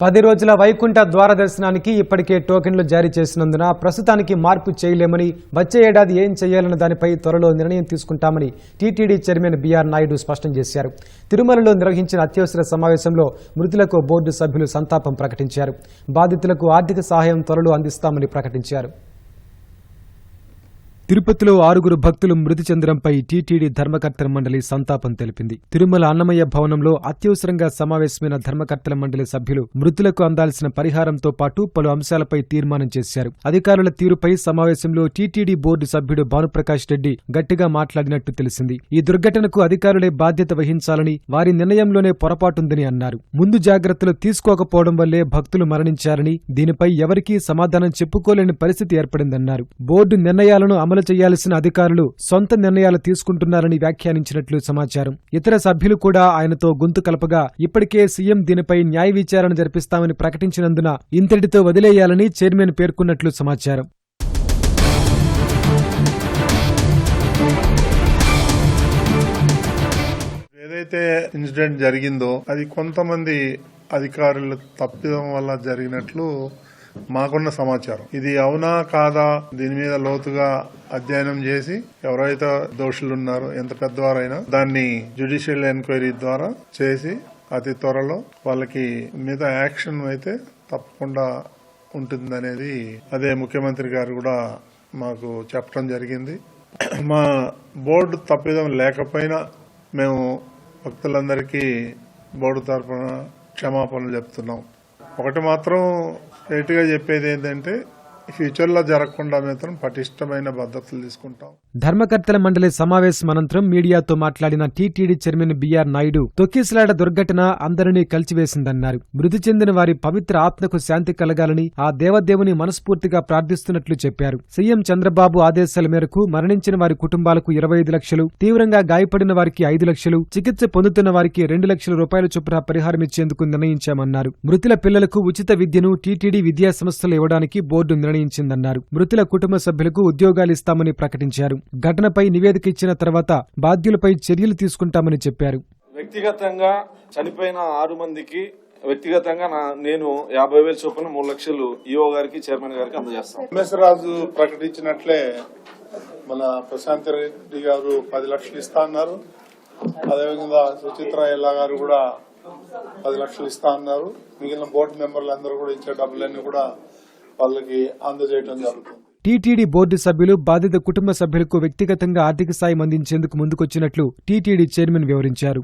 పది రోజుల వైకుంఠ ద్వార దర్శనానికి ఇప్పటికే టోకెన్లు జారీ చేసినందున ప్రస్తుతానికి మార్పు చేయలేమని వచ్చే ఏడాది ఏం చేయాలన్న దానిపై త్వరలో నిర్ణయం తీసుకుంటామని టీటీడీ చైర్మన్ బీఆర్ నాయుడు స్పష్టం చేశారు. తిరుమలలో నిర్వహించిన అత్యవసర సమావేశంలో మృతులకు బోర్డు సభ్యులు సంతాపం ప్రకటించారు. బాధితులకు ఆర్థిక సహాయం త్వరలో అందిస్తామని ప్రకటించారు. తిరుపతిలో ఆరుగురు భక్తులు మృతి చెందడంపై టీటీడీ ధర్మకర్తల మండలి సంతాపం తెలిపింది. తిరుమల అన్నమయ్య భవనంలో అత్యవసరంగా సమావేశమైన ధర్మకర్తల మండలి సభ్యులు మృతులకు అందాల్సిన పరిహారంతో పాటు పలు అంశాలపై తీర్మానం చేశారు. అధికారుల తీరుపై సమావేశంలో టీటీడీ బోర్డు సభ్యుడు భానుప్రకాష్ రెడ్డి గట్టిగా మాట్లాడినట్టు తెలిసింది. ఈ దుర్ఘటనకు అధికారులే బాధ్యత వహించాలని వారి నిర్ణయంలోనే పొరపాటుందని అన్నారు. ముందు జాగ్రత్తలు తీసుకోకపోవడం వల్లే భక్తులు మరణించారని దీనిపై ఎవరికీ సమాధానం చెప్పుకోలేని పరిస్థితి ఏర్పడిందన్నారు. బోర్డు నిర్ణయాలను అమలు చేయాల్సిన అధికారులు సొంత నిర్ణయాలు తీసుకుంటున్నారని వ్యాఖ్యానించినట్లు సమాచారం. ఇతర సభ్యులు కూడా ఆయనతో గొంతు కలపగా ఇప్పటికే సీఎం దీనిపై న్యాయ విచారణ జరిపిస్తామని ప్రకటించినందున ఇంతటితో వదిలేయాలని చైర్మన్ పేర్కొన్నట్లు సమాచారం. ఏదైతే ఇన్సిడెంట్ జరిగిందో అది కొంతమంది అధికారుల తప్పిదం వల్ల జరిగినట్లు మాకున్న సమాచారం. ఇది అవునా కాదా? దీని మీద లోతుగా అధ్యయనం చేసి ఎవరైతే దోషులు ఉన్నారో ఎంత పెద్దవారైనా దాన్ని జ్యుడిషియల్ ఎంక్వైరీ ద్వారా చేసి అతి త్వరలో వాళ్ళకి మీద యాక్షన్ అయితే తప్పకుండా ఉంటుందనేది అదే ముఖ్యమంత్రి గారు కూడా మాకు చెప్పడం జరిగింది. మా బోర్డు తప్పిదం లేకపోయినా మేము భక్తులందరికీ బోర్డు తరఫున క్షమాపణలు చెప్తున్నాం. ఒకటి మాత్రం గా చెప్పేది ఏంటంటే ఫ్యూచర్లో జరగకుండా మాత్రం పటిష్టమైన భద్రతలు తీసుకుంటాం. ధర్మకర్తల మండలి సమావేశం అనంతరం మీడియాతో మాట్లాడిన టీటీడీ చైర్మన్ బీఆర్ నాయుడు తొక్కిసలాట దుర్ఘటన అందరినీ కలిచివేసిందన్నారు. మృతి చెందిన వారి పవిత్ర ఆత్మకు శాంతి కలగాలని ఆ దేవదేవుని మనస్ఫూర్తిగా ప్రార్థిస్తున్నట్లు చెప్పారు. సీఎం చంద్రబాబు ఆదేశాల మేరకు మరణించిన వారి కుటుంబాలకు ఇరవై ఐదు లక్షలు తీవ్రంగా గాయపడిన వారికి ఐదు లక్షలు చికిత్స పొందుతున్న వారికి రెండు లక్షల రూపాయల చొప్పున పరిహారం ఇచ్చేందుకు నిర్ణయించామన్నారు. మృతుల పిల్లలకు ఉచిత విద్యను టీటీడీ విద్యా సంస్థలు ఇవ్వడానికి బోర్డు నిర్ణయించిందన్నారు. మృతుల కుటుంబ సభ్యులకు ఉద్యోగాలు ఇస్తామని ప్రకటించారు. ఘటనపై నివేదిక ఇచ్చిన తర్వాత బాధ్యులపై చర్యలు తీసుకుంటామని చెప్పారు. వ్యక్తిగతంగా చనిపోయిన ఆరు మందికి వ్యక్తిగతంగా నా నేను యాభై వేల చొప్పున మూడు లక్షలు ఈఓ గారికి చైర్మన్ గారికి అందజేస్తాం ఎంఎస్ రాజు ప్రకటించినట్లే మన ప్రశాంత్ రెడ్డి గారు పది లక్షలు ఇస్తా అన్నారు. అదేవిధంగా సుచిత్ర ఎల్లా గారు కూడా పది లక్షలు ఇస్తా అన్నారు. మిగిలిన బోర్డు మెంబర్లు అందరూ కూడా ఇచ్చే డబ్బులన్నీ కూడా వాళ్ళకి అందజేయడం జరుగుతుంది. టీటీడీ బోర్డు సభ్యులు బాధిత కుటుంబ సభ్యులకు వ్యక్తిగతంగా ఆర్థిక సాయం అందించేందుకు ముందుకొచ్చినట్లు టీటీడీ చైర్మన్ వివరించారు.